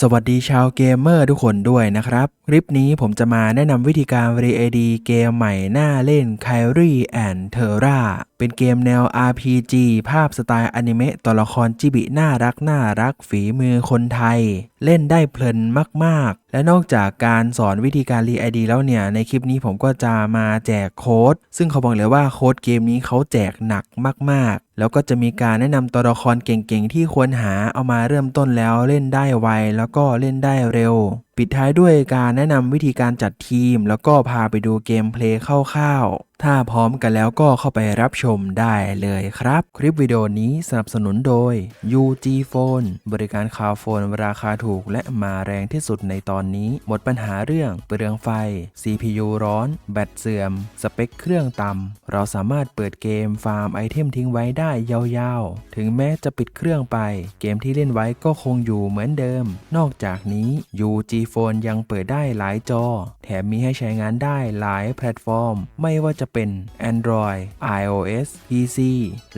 สวัสดีชาวเกมเมอร์ทุกคนด้วยนะครับ คลิปนี้ผมจะมาแนะนำวิธีการ r e ID เกมใหม่หน้าเล่น k y r i and Terra เป็นเกมแนว RPG ภาพสไตล์อนิเมะตัวละครจิบิน่ารักน่ารักฝีมือคนไทย เล่นได้เพลินมาก และนอกจากการสอนวิธีการรีไอดีแล้วเนี่ย ในคลิปนี้ผมก็จะมาแจกโค้ด ซึ่งเขาบอกเลยว่าโค้ดเกมนี้เขาแจกหนักมากๆ แล้วก็จะมีการแนะนำตัวละครเก่งๆ ที่ควรหาเอามาเริ่มต้นแล้วเล่นได้ไวแล้วก็เล่นได้เร็วปิดท้ายด้วยการแนะนำวิธีการจัดทีม แล้วก็พาไปดูเกมเพลย์คร่าวๆ ถ้าพร้อมกันแล้วก็เข้าไปรับชมได้เลยครับ คลิปวิดีโอนี้สนับสนุนโดย UG Phone บริการคาวโฟนราคาถูกและมาแรงที่สุดในตอนนี้ หมดปัญหาเรื่องเปลืองไฟ CPU ร้อน แบตเสื่อม สเปคเครื่องต่ำ เราสามารถเปิดเกมฟาร์มไอเทมทิ้งไว้ได้ยาวๆ ถึงแม้จะปิดเครื่องไป เกมที่เล่นไว้ก็คงอยู่เหมือนเดิม นอกจากนี้ UG Phone ยังเปิดได้หลายจอ แถมมีให้ใช้งานได้หลายแพลตฟอร์ม ไม่ว่าจะเป็น Android iOS PC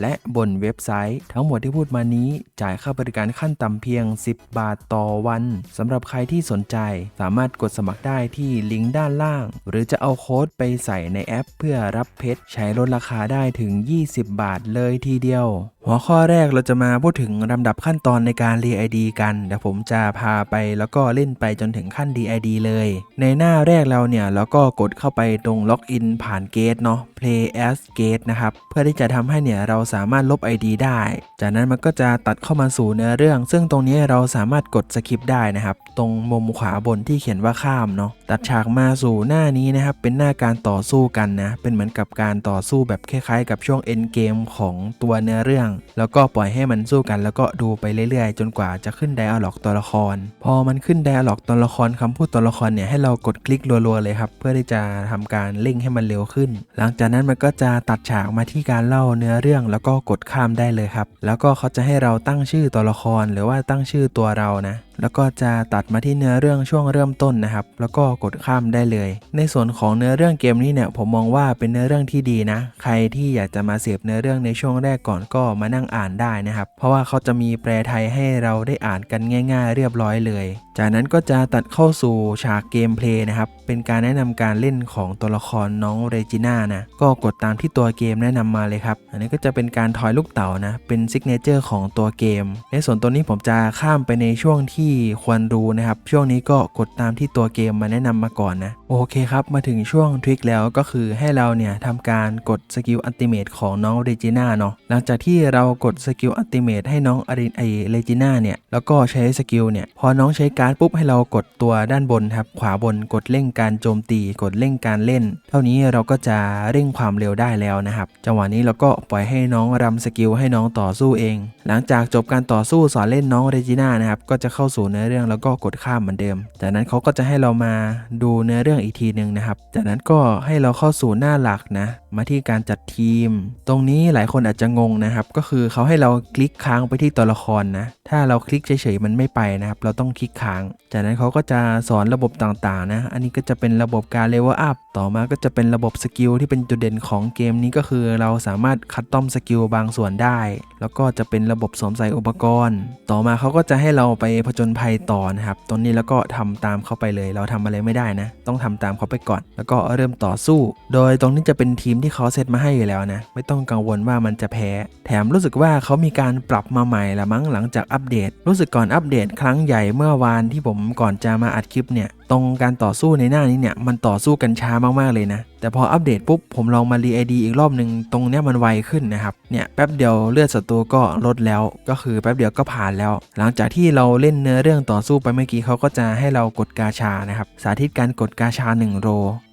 และบนเว็บไซต์ ทั้งหมดที่พูดมานี้จ่ายค่าบริการขั้นต่ำเพียง 10 บาทต่อวันสำหรับใครที่สนใจสามารถกดสมัครได้ที่ลิงก์ด้านล่าง หรือจะเอาโค้ดไปใส่ในแอป เพื่อรับเพชรใช้ลดราคาได้ถึง 20 บาทเลยทีเดียว หัวข้อแรกเราจะมาพูดถึงลำดับขั้นตอนในการ DID กันเดี๋ยวผมจะพาไปแล้วก็เล่นไปจนถึงขั้น DID เลย ในหน้าแรกเราเนี่ยเราก็กดเข้าไปตรงล็อกอินผ่านเกตเนาะ Play as Gate นะครับ เพื่อที่จะทำให้เนี่ยเราสามารถลบ ID ได้ จากนั้นมันก็จะตัดเข้ามาสู่เนื้อเรื่อง ซึ่งตรงนี้เราสามารถกดสคิปได้นะครับ ตรงมุมขวาบนที่เขียนว่าข้ามเนาะตัดฉากมาสู่หน้านี้นะครับ เป็นหน้าการต่อสู้กันนะ เป็นเหมือนกับการต่อสู้แบบคล้ายๆ กับช่วง end game ของตัวเนื้อเรื่อง แล้วก็ปล่อยให้มันสู้กัน แล้วก็ดูไปเรื่อยๆ จนกว่าจะขึ้นไดอะล็อกตัวละคร พอมันขึ้นไดอะล็อกตัวละครคำพูดตัวละครเนี่ยให้เรากดคลิกรัวๆเลยครับ เพื่อที่จะทำการเร่งให้มันเร็วขึ้น หลังจากนั้นมันก็จะตัดฉากมาที่การเล่าเนื้อเรื่องแล้วก็กดข้ามได้เลยครับ แล้วก็เขาจะให้เราตั้งชื่อตัวละครหรือว่าตั้งชื่อตัวเรานะ แล้วก็จะตัดมาที่เนื้อเรื่องช่วงเริ่มต้นนะครับ แล้วก็กดข้ามได้เลย ในส่วนของเนื้อเรื่องเกมนี้เนี่ยผมมองว่าเป็นเนื้อเรื่องที่ดีนะ ใครที่อยากจะมาเสพเนื้อเรื่องในช่วงแรกก่อนก็มานั่งอ่านได้นะครับ เพราะว่าเขาจะมีแปลไทยให้เราได้อ่านกันง่าย ๆ เรียบร้อยเลย จากนั้นก็จะตัดเข้าสู่ฉากเกมเพลย์นะครับ เป็นการแนะนำการเล่นของตัวละครน้องเรจิน่านะ ก็กดตามที่ตัวเกมแนะนำมาเลยครับ อันนี้ก็จะเป็นการถอยลูกเต๋านะ เป็นซิกเนเจอร์ของตัวเกม ในส่วนตัวนี้ผมจะข้ามไปในช่วงที่ควรรู้นะครับ ช่วงนี้ก็กดตามที่ตัวเกมมาแนะนำมาก่อนนะ โอเคครับ มาถึงช่วงทริคแล้วก็คือให้เราเนี่ยทำการกดสกิลอัลติเมทของน้องเรจิน่าเนาะหลังจากที่เรากดสกิลอัลติเมทให้น้องอารินไอเรจิน่าเนี่ยแล้วก็ใช้สกิลเนี่ย พอน้องใช้การ์ดปุ๊บให้เรากดตัวด้านบนครับขวาบนกดเร่งการโจมตี กดเร่งการเล่น เท่านี้เราก็จะเร่งความเร็วได้แล้วนะครับจังหวะนี้เราก็ปล่อยให้น้องรำสกิลให้น้องต่อสู้เอง หลังจากจบการต่อสู้สอนเล่นน้องเรจิน่านะครับก็จะเข้าสู่เนื้อเรื่องแล้วก็กดข้ามเหมือนเดิม จากนั้นเขาก็จะให้เรามาดูเนื้อเรื่องอีกทีหนึ่งนะครับ จากนั้นก็ให้เราเข้าสู่หน้าหลักนะ มาที่การจัดทีม ตรงนี้หลายคนอาจจะงงนะครับ ก็คือเขาให้เราคลิกค้างไปที่ตัวละครนะ ถ้าเราคลิกเฉยๆมันไม่ไปนะครับ เราต้องคลิกค้าง จากนั้นเขาก็จะสอนระบบต่างๆนะ อันนี้ก็จะเป็นระบบการเลเวลอัพ ต่อมาก็จะเป็นระบบสกิลที่เป็นจุดเด่นของเกมนี้ก็คือ เราสามารถคัดต้อมสกิลบางส่วนได้ แล้วก็จะเป็นระบบสวมใส่อุปกรณ์ ต่อมาเขาก็จะให้เราไปผจญภัยต่อนะครับตรงนี้แล้วก็ทำตามเขาไปเลย เราทำอะไรไม่ได้นะ ต้องทำตามเขาไปก่อน แล้วก็เริ่มต่อสู้ โดยตรงนี้จะเป็นทีมที่เขาเซตมาให้อยู่แล้วนะ ไม่ต้องกังวลว่ามันจะแพ้ แถมรู้สึกว่าเขามีการปรับมาใหม่ละมั้งหลังจากอัปเดต รู้สึกก่อนอัปเดต ครั้งใหญ่เมื่อวานที่ผมก่อนจะมาอัดคลิปเนี่ย ตรงการต่อสู้ในหน้านี้เนี่ยมันต่อสู้กันช้ามากๆเลยนะ แต่พออัปเดตปุ๊บผมลองมารีไอดีอีกรอบหนึ่งตรงเนี้ยมันไวขึ้นนะครับ เนี่ยแป๊บเดียวเลือดศัตรูก็ลดแล้ว ก็คือแป๊บเดียวก็ผ่านแล้ว หลังจากที่เราเล่นเนื้อเรื่องต่อสู้ไปเมื่อกี้เขาก็จะให้เรากดกาชานะครับ สาธิตการกดกาชา 1 โร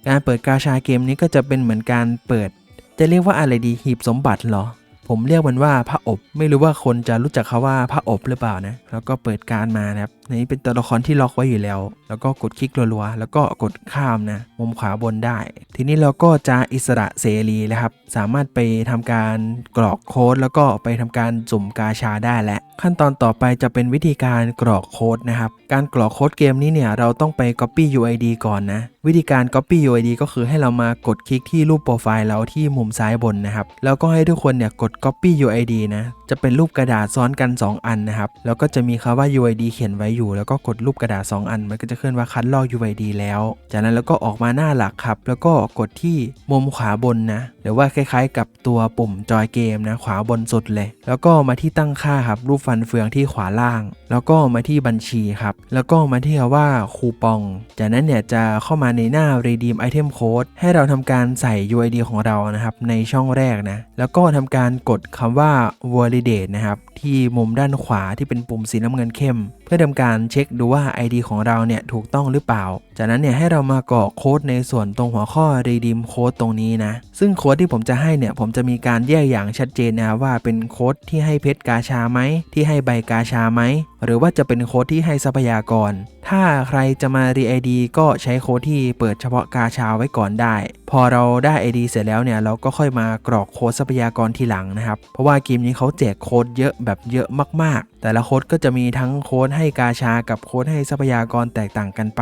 การเปิดกาชาเกมนี้ก็จะเป็นเหมือนการเปิด จะเรียกว่าอะไรดีหีบสมบัติเหรอผมเรียกมันว่าพระอบ ไม่รู้ว่าคนจะรู้จักเขาว่าพระอบหรือเปล่านะ แล้วก็เปิดการมานะครับ นนี้เป็นตัวละครที่ล็อกไว้อยู่แล้ว แล้วก็กดคลิกรัวๆ แล้วก็กดข้ามนะมุมขวาบนได้ ทีนี้เราก็จะอิสระเสรีเลยครับ สามารถไปทำการกรอกโค้ด แล้วก็ไปทำการสุ่มกาชาได้และ ขั้นตอนต่อไปจะเป็นวิธีการกรอกโค้ดนะครับ การกรอกโค้ดเกมนี้เนี่ยเราต้องไป Copy UID ก่อนนะ วิธีการ Copy UID ก็คือให้เรามากดคลิกที่รูปโปรไฟล์เราที่มุมซ้ายบนนะครับ แล้วก็ให้ทุกคนเนี่ยกด Copy UID นะจะเป็นรูปกระดาษซ้อนกัน 2 อันนะครับ แล้วก็จะมีคำว่า UID เขียนไว้อยู่ แล้วก็กดรูปกระดาษ 2 อัน มันก็จะขึ้นว่าคัดลอก UID แล้ว จากนั้นแล้วก็ออกมาหน้าหลักครับ แล้วก็กดที่มุมขวาบนนะ หรือว่าคล้ายๆ กับตัวปุ่มจอยเกมนะขวาบนสุดเลย แล้วก็มาที่ตั้งค่าครับ รูปฟันเฟืองที่ขวาล่าง แล้วก็มาที่บัญชีครับ แล้วก็มาที่คำว่าคูปอง จากนั้นเนี่ยจะเข้ามาในหน้า redeem item code ให้เราทำการใส่ UID ของเรานะครับในช่องแรกนะ แล้วก็ทำการกดคำว่าดเดตนะครับ ที่มุมด้านขวาที่เป็นปุ่มสีน้ำเงินเข้มเพื่อทำการเช็คดูว่า ID ของเราเนี่ยถูกต้องหรือเปล่า จากนั้นเนี่ยให้เรามากรอกโค้ดในส่วนตรงหัวข้อ redeem code ตรงนี้นะ ซึ่งโค้ดที่ผมจะให้เนี่ยผมจะมีการแยกอย่างชัดเจนนะว่าเป็นโค้ดที่ให้เพชรกาชาไหม ที่ให้ใบกาชาไหม หรือว่าจะเป็นโค้ดที่ให้ทรัพยากร ถ้าใครจะมา re ID ก็ใช้โค้ดที่เปิดเฉพาะกาชาไว้ก่อนได้ พอเราได้ ID เสร็จแล้วเนี่ยเราก็ค่อยมากรอกโค้ดทรัพยากรทีหลังนะครับ เพราะว่าเกมนี้เขาแจกโค้ดเยอะแบบเยอะมาก ๆ แต่ละโค้ดก็จะมีทั้งโค้ดให้กาชากับโค้ดให้ทรัพยากรแตกต่างกันไป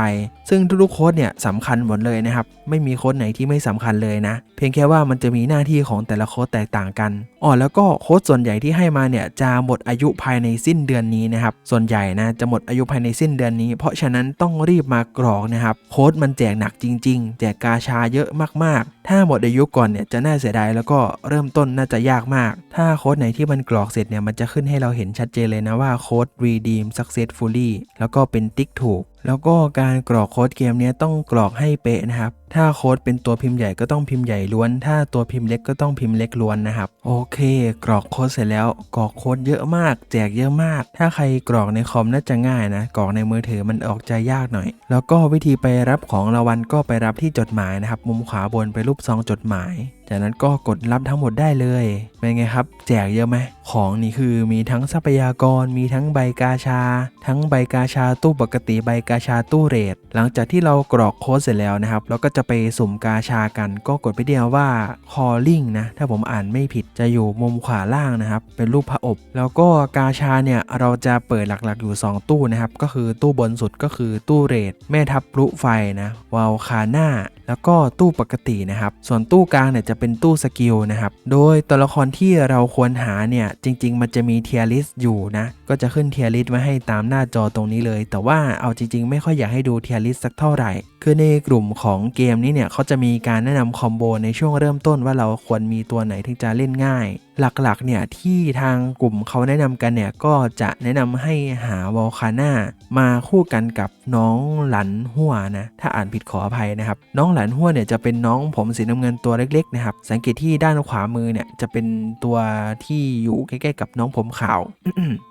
ซึ่งทุกๆโค้ดเนี่ยสำคัญหมดเลยนะครับไม่มีโค้ดไหนที่ไม่สำคัญเลยนะ เพียงแค่ว่ามันจะมีหน้าที่ของแต่ละโค้ดแตกต่างกันอ๋อแล้วก็โค้ดส่วนใหญ่ที่ให้มาเนี่ยจะหมดอายุภายในสิ้นเดือนนี้นะครับ ส่วนใหญ่นะจะหมดอายุภายในสิ้นเดือนนี้ เพราะฉะนั้นต้องรีบมากรอกนะครับ โค้ดมันแจกหนักจริง ๆ แจกกาชาเยอะมากๆ ถ้าหมดอายุก่อนเนี่ยจะน่าเสียดายแล้วก็เริ่มต้นน่าจะยากมาก ถ้าโค้ดไหนที่มันกรอกเสร็จเนี่ยมันจะขึ้นให้เราเห็นชัดเจนเลยนะว่าโค้ด redeem successfully แล้วก็เป็นติ๊กถูก แล้วก็การกรอกโค้ดเกมเนี้ยต้องกรอกให้เป๊ะนะครับ ถ้าโค้ดเป็นตัวพิมพ์ใหญ่ก็ต้องพิมพ์ใหญ่ล้วน ถ้าตัวพิมพ์เล็กก็ต้องพิมพ์เล็กล้วนนะครับ โอเค กรอกโค้ดเสร็จแล้วกรอกโค้ดเยอะมาก แจกเยอะมาก ถ้าใครกรอกในคอมน่าจะง่ายนะ กรอกในมือถือมันออกจะยากหน่อย แล้วก็วิธีไปรับของรางวัลก็ไปรับที่จดหมายนะครับ มุมขวาบนไปรูปซองจดหมาย จากนั้นก็กดรับทั้งหมดได้เลยเป็นไงครับ แจกเยอะไหมของนี่คือมีทั้งทรัพยากร มีทั้งใบกาชา ทั้งใบกาชาตู้ปกติใบกาชาตู้เรทหลังจากที่เรากรอกโค้ดเสร็จแล้วนะครับเราก็จะไปสุ่มกาชากัน ก็กดไปเดียวว่า calling นะ ถ้าผมอ่านไม่ผิดจะอยู่มุมขวาล่างนะครับ เป็นรูปพระอบ แล้วก็กาชาเนี่ย เราจะเปิดหลักๆอยู่ 2 ตู้นะครับ ก็คือตู้บนสุดก็คือตู้เรทแม่ทับพลุไฟนะวาลคาน่าแล้วก็ตู้ปกตินะครับ ส่วนตู้กลางเนี่ยจะเป็นตู้สกิลนะครับ โดยตัวละครที่เราควรหาเนี่ย จริง ๆ มันจะมีเทียริสอยู่นะ ก็จะขึ้นเทียริสไว้ให้ตามหน้าจอตรงนี้เลย แต่ว่าเอาจริง ๆ ไม่ค่อยอยากให้ดูเทียริสสักเท่าไหร่ คือในกลุ่มของเกมนี้เนี่ยเขาจะมีการแนะนำคอมโบในช่วงเริ่มต้นว่าเราควรมีตัวไหนถึงจะเล่นง่าย หลักๆเนี่ยที่ทางกลุ่มเขาแนะนำกันเนี่ยก็จะแนะนำให้หาวอลคาน่ามาคู่กันกับน้องหลันหัวนะถ้าอ่านผิดขออภัยนะครับ น้องหลันหัวเนี่ยจะเป็นน้องผมสีน้ำเงินตัวเล็กๆนะครับสังเกตที่ด้านขวามือเนี่ยจะเป็นตัวที่อยู่ใกล้ๆกับน้องผมขาว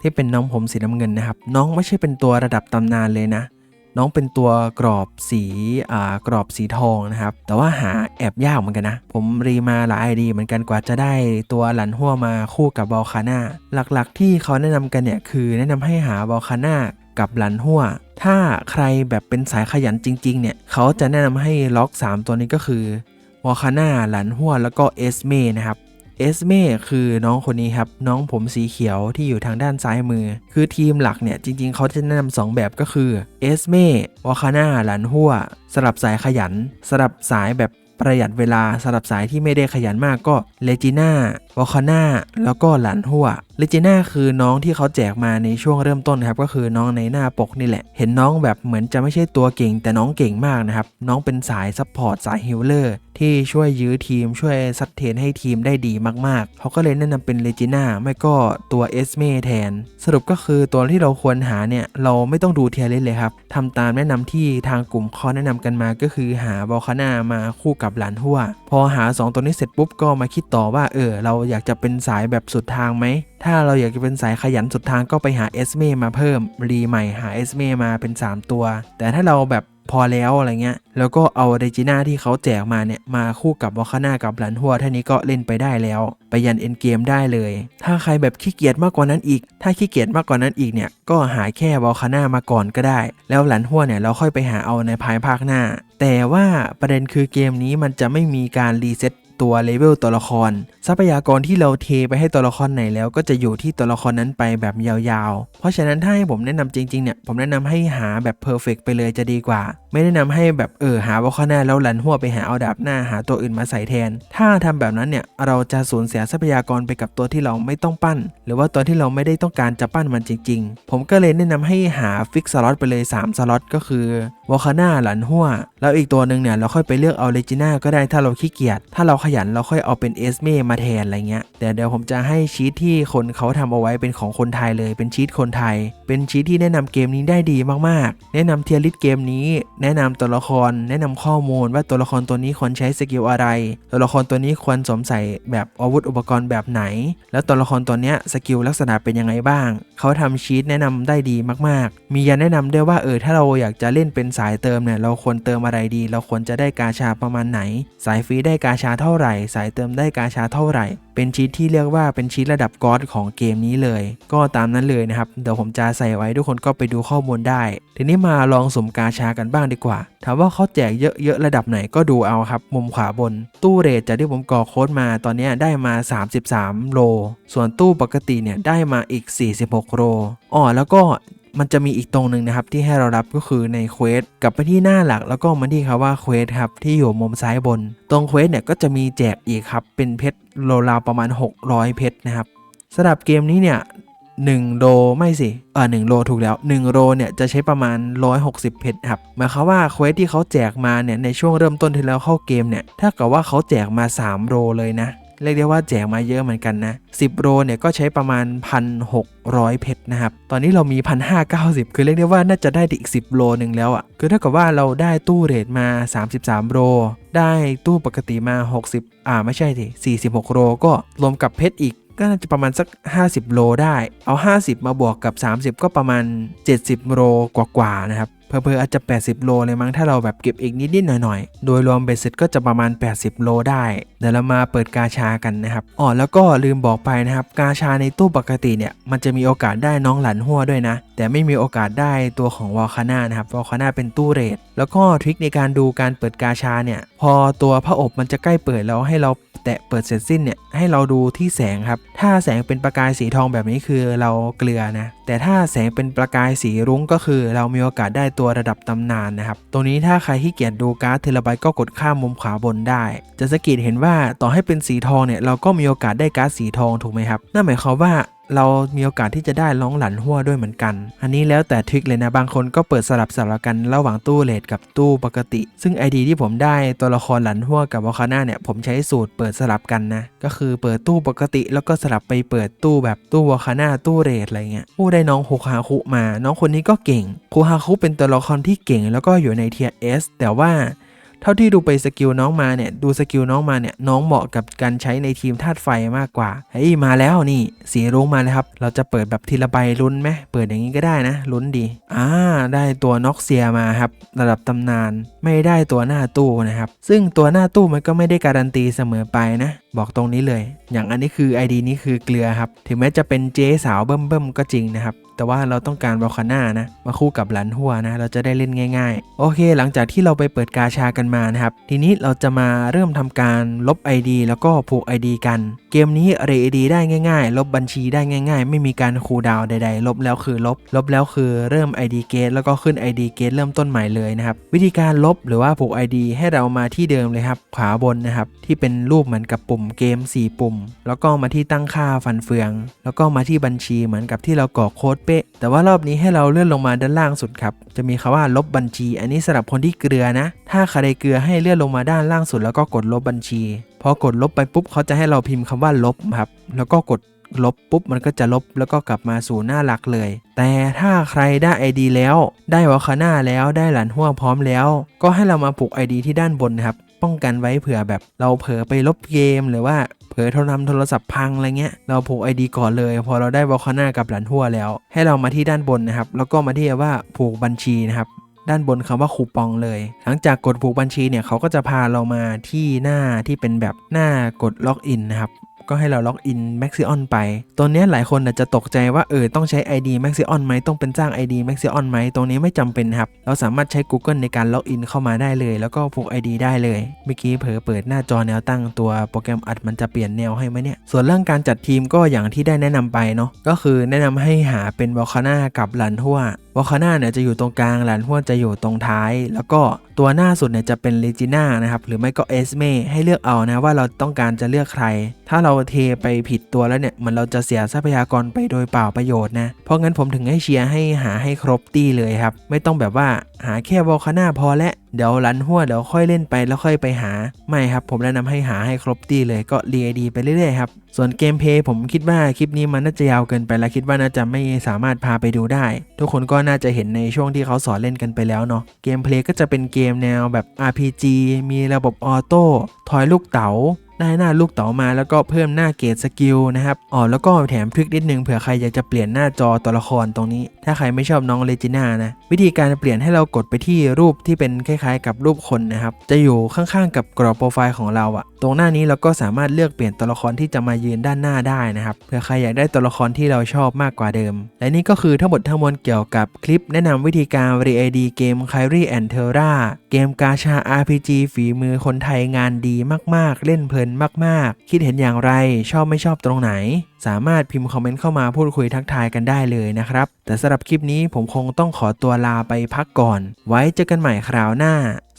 ที่เป็นน้องผมสีน้ำเงินนะครับน้องไม่ใช่เป็นตัวระดับตำนานเลยนะ น้องเป็นตัวกรอบสีอ่ากรอบสีทองนะครับ แต่ว่าหาแอบยากเหมือนกันนะ ผมรีมาหลายไอดีเหมือนกันกว่าจะได้ตัวหลันหัวมาคู่กับบอลคาน่าหลักๆ ที่เขาแนะนำกันเนี่ยคือแนะนำให้หาบอลคาน่ากับหลันหัวถ้าใครแบบเป็นสายขยันจริง ๆ เนี่ย เขาจะแนะนำให้ล็อก 3 ตัวนี้ก็คือวอลคาน่าหลันหัวแล้วก็เอสเมนะครับ เอสเม่คือน้องคนนี้ครับ น้องผมสีเขียวที่อยู่ทางด้านซ้ายมือ คือทีมหลักเนี่ย จริงๆ เขาจะแนะนำสองแบบก็คือเอสเม่วาคาน่าหลันหัวสลับสายขยันสลับสายแบบประหยัดเวลาสลับสายที่ไม่ได้ขยันมากก็เลจิน่าวาคาน่าแล้วก็หลันหัวเลจิน่าคือน้องที่เขาแจกมาในช่วงเริ่มต้นครับก็คือน้องในหน้าปกนี่แหละ เห็นน้องแบบเหมือนจะไม่ใช่ตัวเก่งแต่น้องเก่งมากนะครับ น้องเป็นสายซัพพอร์ตสายฮิลเลอร์ ที่ช่วยยื้อทีมช่วยซัดเทนให้ทีมได้ดีมากๆ เขาก็เลยแนะนำเป็นเลจิน่าไม่ก็ตัวเอสเมแทน สรุปก็คือตัวที่เราควรหาเนี่ยเราไม่ต้องดูเทียร์เลสเลยครับทำตามแนะนำที่ทางกลุ่มเขาแนะนำกันมาก็คือหาบอลคาน่ามาคู่กับหลานหัวพอหา 2 ตัวนี้เสร็จปุ๊บก็มาคิดต่อว่าเออเราอยากจะเป็นสายแบบสุดทางไหมถ้าเราอยากจะเป็นสายขยันสุดทางก็ไปหาเอสเมมาเพิ่มรีใหม่หาเอสเมมาเป็น 3 ตัว แต่ถ้าเราแบบ พอแล้วอะไรเงี้ย แล้วก็เอาเรจิน่าที่เขาแจกมาเนี่ย มาคู่กับวอคาน่ากับหลันหัวท่านี้ก็เล่นไปได้แล้ว ไปยันเอ็นเกมได้เลย ถ้าใครแบบขี้เกียจมากกว่านั้นอีก ถ้าขี้เกียจมากกว่านั้นอีกเนี่ย ก็หาแค่วอคาน่ามาก่อนก็ได้ แล้วหลันหัวเนี่ยเราค่อยไปหาเอาในภายภาคหน้า แต่ว่าประเด็นคือเกมนี้มันจะไม่มีการรีเซ็ตตัวเลเวลตัวละคร ทรัพยากรที่เราเทไปให้ตัวละครไหนแล้วก็จะอยู่ที่ตัวละครนั้นไปแบบยาวๆ เพราะฉะนั้นถ้าให้ผมแนะนำจริงๆเนี่ยผมแนะนำให้หาแบบเพอร์เฟกไปเลยจะดีกว่า ไม่แนะนำให้แบบเออหาวอลคาน่าแล้วหลันหัวไปหาเอาดาบหน้าหาตัวอื่นมาใส่แทน ถ้าทำแบบนั้นเนี่ยเราจะสูญเสียทรัพยากรไปกับตัวที่เราไม่ต้องปั้น หรือว่าตัวที่เราไม่ได้ต้องการจะปั้นมันจริง ๆ ผมก็เลยแนะนำให้หาฟิกสล็อตไปเลย 3 สล็อตก็คือวอลคาน่าหลันหัวแล้วอีกตัวหนึ่งเนี่ยเราค่อยไปเลือกเอาเลจิน่าก็ได้ถ้าเราขี้เกียจถ้าเราขยันเราค่อยเอาเป็นเอสเม่มาแทนอะไรเงี้ยแต่เดี๋ยวผมจะให้ชีตที่คนเขาทำเอาไว้เป็นของคนไทยเลยเป็นชีตคนไทย เป็นชีตที่แนะนำเกมนี้ได้ดีมากๆ แนะนำเทียริสเกมนี้แนะนำตัวละคร แนะนำข้อมูลว่าตัวละครตัวนี้ควรใช้สกิลอะไร ตัวละครตัวนี้ควรสวมใส่แบบอาวุธอุปกรณ์แบบไหน แล้วตัวละครตัวเนี้ยสกิลลักษณะเป็นยังไงบ้าง เขาทำชีตแนะนำได้ดีมากๆ มียันแนะนำด้วยว่าเออถ้าเราอยากจะเล่นเป็นสายเติมเนี่ยเราควรเติมอะไรดี เราควรจะได้กาชาประมาณไหน สายฟรีได้กาชาเท่าไหร่ สายเติมได้กาชาเท่าไหร่เป็นชีตที่เรียกว่าเป็นชีตระดับกอดของเกมนี้เลย ก็ตามนั้นเลยนะครับ เดี๋ยวผมจะใส่ไว้ทุกคนก็ไปดูข้อมูลได้ ทีนี้มาลองสุ่มกาชากันบ้างดีกว่า ถามว่าเขาแจกเยอะๆระดับไหนก็ดูเอาครับ มุมขวาบน ตู้เรทจากที่ผมกรอกโค้ดมาตอนนี้ได้มา 33 โล ส่วนตู้ปกติเนี่ยได้มาอีก 46 โลอ๋อแล้วก็ มันจะมีอีกตรงหนึ่งนะครับที่ให้เรารับก็คือในเควสกลับไปที่หน้าหลักแล้วก็มาที่คำว่าเควสครับที่อยู่มุมซ้ายบน ตรงเควสเนี่ยก็จะมีแจกอีกครับเป็นเพชรโลราประมาณ 600 เพชรนะครับสำหรับเกมนี้เนี่ย1โลไม่สิเออ1โลถูกแล้ว1โลเนี่ยจะใช้ประมาณ 160 เพชรครับหมายความว่าเควสที่เขาแจกมาเนี่ยในช่วงเริ่มต้นที่เราเข้าเกมเนี่ยถ้าเกิดว่าเขาแจกมา 3 โลเลยนะ เรียกได้ว่าแจกมาเยอะเหมือนกันนะ 10 โรเนี่ยก็ใช้ประมาณ 1,600 เพชรนะครับ ตอนนี้เรามี 1,590 คือเรียกได้ว่าน่าจะได้อีก 10โลหนึ่งแล้วอะ่ะ คือถ้ากับว่าเราได้ตู้เรทมา 33 โร ได้ตู้ปกติมา 60 อ่าไม่ใช่สิ46 โรก็รวมกับเพชรอีกก็น่าจะประมาณสัก 50 โลได้ เอา 50 มาบวกกับ 30 ก็ประมาณ 70 โลกว่าๆนะครับ เพอๆอาจจะ 80 โลเลยมั้งถ้าเราแบบเก็บอีกนิดๆหน่อยๆ โดยรวมเบ็ดเสร็จก็จะประมาณ 80 โลได้ เดี๋ยวเรามาเปิดกาชากันนะครับอ๋อแล้วก็ลืมบอกไปนะครับ กาชาในตู้ปกติเนี่ยมันจะมีโอกาสได้น้องหลันหัวด้วยนะ แต่ไม่มีโอกาสได้ตัวของวอลคาน่านะครับวอลคาน่าเป็นตู้เรทแล้วก็ทริคในการดูการเปิดกาชาเนี่ย พอตัวพระอบมันจะใกล้เปิดแล้วให้เราแตะเปิดเสร็จสิ้นเนี่ยให้เราดูที่แสงครับ ถ้าแสงเป็นประกายสีทองแบบนี้คือเราเกลือนะแต่ถ้าแสงเป็นประกายสีรุ้งก็คือ เรามีโอกาสได้ตัวระดับตำนานนะครับ ตรงนี้ถ้าใครที่เกียจดูการ์ดเทเลไบต์ก็กดข้ามมุมขวาบนได้ จะสงเกิดเห็นว่าต่อให้เป็นสีทองเนี่ยเราก็มีโอกาสได้การ์ดสีทองถูกไหมครับ นั่นหมายความว่า เรามีโอกาสที่จะได้ร้องหลันหัวด้วยเหมือนกัน อันนี้แล้วแต่ทริคเลยนะ บางคนก็เปิดสลับสลับกันระหว่างตู้เลดกับตู้ปกติ ซึ่ง ID ที่ผมได้ตัวละครหลันหัวกับวอคาน่าเนี่ยผมใช้สูตรเปิดสลับกันนะ ก็คือเปิดตู้ปกติแล้วก็สลับไปเปิดตู้แบบตู้วอคาน่าตู้เรดอะไรเงี้ยผู้ได้น้องโฮคาคุมา น้องคนนี้ก็เก่งโฮคาคุเป็นตัวละครที่เก่งแล้วก็อยู่ในเทียเอสแต่ว่า เท่าที่ดูไปสกิลน้องมาเนี่ยดูสกิลน้องมาเนี่ยน้องเหมาะกับการใช้ในทีมธาตุไฟมากกว่าเฮ้ยมาแล้วนี่สีรุ้งมาแล้วครับ เราจะเปิดแบบทีละใบลุ้นไหมเปิดอย่างนี้ก็ได้นะลุ้นดีอ่าได้ตัวน็อกเซียมาครับระดับตำนานไม่ได้ตัวหน้าตู้นะครับ ซึ่งตัวหน้าตู้มันก็ไม่ได้การันตีเสมอไปนะ บอกตรงนี้เลย อย่างอันนี้คือ ID นี้คือเกลือครับ ถึงแม้จะเป็นเจ๊สาวเบิ่มๆก็จริงนะครับ แต่ว่าเราต้องการบอลคาน่านะ มาคู่กับหลันหัวนะ เราจะได้เล่นง่ายๆ โอเค หลังจากที่เราไปเปิดกาชากันมานะครับ ทีนี้เราจะมาเริ่มทำการลบ ID แล้วก็ผูก ID กัน เกมนี้เร ID ได้ง่ายๆ ลบบัญชีได้ง่าย ๆ ไม่มีการคูดาวใดๆ ลบแล้วคือลบ ลบแล้วคือเริ่ม ID เกตแล้วก็ขึ้น ID เกตเริ่มต้นใหม่เลยนะครับ วิธีการลบหรือว่าผูก ID ให้เรามาที่เดิมเลยครับ ขวาบนนะครับ ที่เป็นรูปเหมือนกับปุ่มเกม 4 ปุ่ม แล้วก็มาที่ตั้งค่าฟันเฟือง แล้วก็มาที่บัญชีเหมือนกับที่เรากรอกโค้ดเป๊ะ แต่ว่ารอบนี้ให้เราเลื่อนลงมาด้านล่างสุดครับ จะมีคำว่าลบบัญชี อันนี้สำหรับคนที่เกลือนะ ถ้าใครเกลือให้เลื่อนลงมาด้านล่างสุด แล้วก็กดลบบัญชี พอกดลบไปปุ๊บเขาจะให้เราพิมพ์คำว่าลบครับ แล้วก็กดลบปุ๊บมันก็จะลบแล้วก็กลับมาสู่หน้าหลักเลย แต่ถ้าใครได้ ID แล้ว ได้วอคาน่าแล้วได้หลันหัวพร้อมแล้ว ก็ให้เรามาผูก ID ที่ด้านบนครับ ป้องกันไว้เผื่อแบบเราเผลอไปลบเกม หรือว่าเผลอโทรนำโทรศัพท์พังอะไรเงี้ยเราผูก ID ก่อนเลย พอเราได้วอลคาน่ากับหลันทั่วแล้ว ให้เรามาที่ด้านบนนะครับ แล้วก็มาที่ว่าผูกบัญชีนะครับด้านบนคำว่าคูปองเลย หลังจากกดผูกบัญชีเนี่ยเขาก็จะพาเรามาที่หน้าที่เป็นแบบหน้ากดล็อกอินนะครับ ก็ให้เราล็อกอิน Maxion ไปตัวนี้หลายคนอาจจะตกใจว่าเออต้องใช้ ID Maxion ไหมต้องเป็นจ้าง ID Maxion ไหมตรงนี้ไม่จำเป็นครับ เราสามารถใช้ Google ในการล็อกอินเข้ามาได้เลย แล้วก็ผูก ID ได้เลย เมื่อกี้เผลอเปิดหน้าจอแนวตั้งตัวโปรแกรมอัดมันจะเปลี่ยนแนวให้ไหมเนี่ย ส่วนเรื่องการจัดทีมก็อย่างที่ได้แนะนำไปเนาะก็คือแนะนำให้หาเป็นวอลคาน่ากับลันทั่ววอลคาน่าเนี่ยจะอยู่ตรงกลางหลานหัวจะอยู่ตรงท้าย แล้วก็ตัวหน้าสุดเนี่ยจะเป็นเลจิน่านะครับหรือไม่ก็เอสเม่ให้เลือกเอานะว่าเราต้องการจะเลือกใคร ถ้าเราเทไปผิดตัวแล้วเนี่ยมันเราจะเสียทรัพยากรไปโดยเปล่าประโยชน์นะ เพราะงั้นผมถึงให้เชียร์ให้หาให้ครบตี้เลยครับ ไม่ต้องแบบว่าหาแค่วอลคาน่าพอและเดี๋ยวลันหัวเดี๋ยวค่อยเล่นไปแล้วค่อยไปหา ไม่ครับ ผมแนะนำให้หาให้ครบตี้เลยก็เรียดีไปเรื่อยๆครับ ส่วนเกมเพลย์ผมคิดว่าคลิปนี้มันน่าจะยาวเกินไปและคิดว่าน่าจะไม่สามารถพาไปดูได้ ทุกคนก็น่าจะเห็นในช่วงที่เขาสอนเล่นกันไปแล้วเนาะเกมเพลย์ก็จะเป็นเกมแนวแบบ RPG มีระบบออโต้ทอยลูกเต๋าได้หน้าลูกเต๋ามาแล้วก็เพิ่มหน้าเกรดสกิลนะครับอ๋อแล้วก็แถมทริคนิดนึงเผื่อใครอยากจะเปลี่ยนหน้าจอตัวละครตรงนี้ ถ้าใครไม่ชอบน้องเลจิน่านะวิธีการเปลี่ยนให้เรากดไปที่รูปที่เป็นคล้ายๆ กับรูปคนนะครับจะอยู่ข้างๆ กับกรอบโปรไฟล์ของเราอะตรงหน้านี้เราก็สามารถเลือกเปลี่ยนตัวละครที่จะมายืนด้านหน้าได้นะครับเผื่อใครอยากได้ตัวละครที่เราชอบมากกว่าเดิม และนี่ก็คือทั้งหมดทั้งมวลเกี่ยวกับคลิปแนะนำวิธีการ RAD เกม Kyrie and Terra เกมกาชา RPG ฝีมือคนไทยงานดีมากๆ เล่นเพลินลินมากๆ คิดเห็นอย่างไร ชอบไม่ชอบตรงไหน สามารถพิมพ์คอมเมนต์เข้ามาพูดคุยทักทายกันได้เลยนะครับ แต่สำหรับคลิปนี้ผมคงต้องขอตัวลาไปพักก่อน ไว้เจอกันใหม่คราวหน้า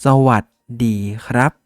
สวัสดีครับ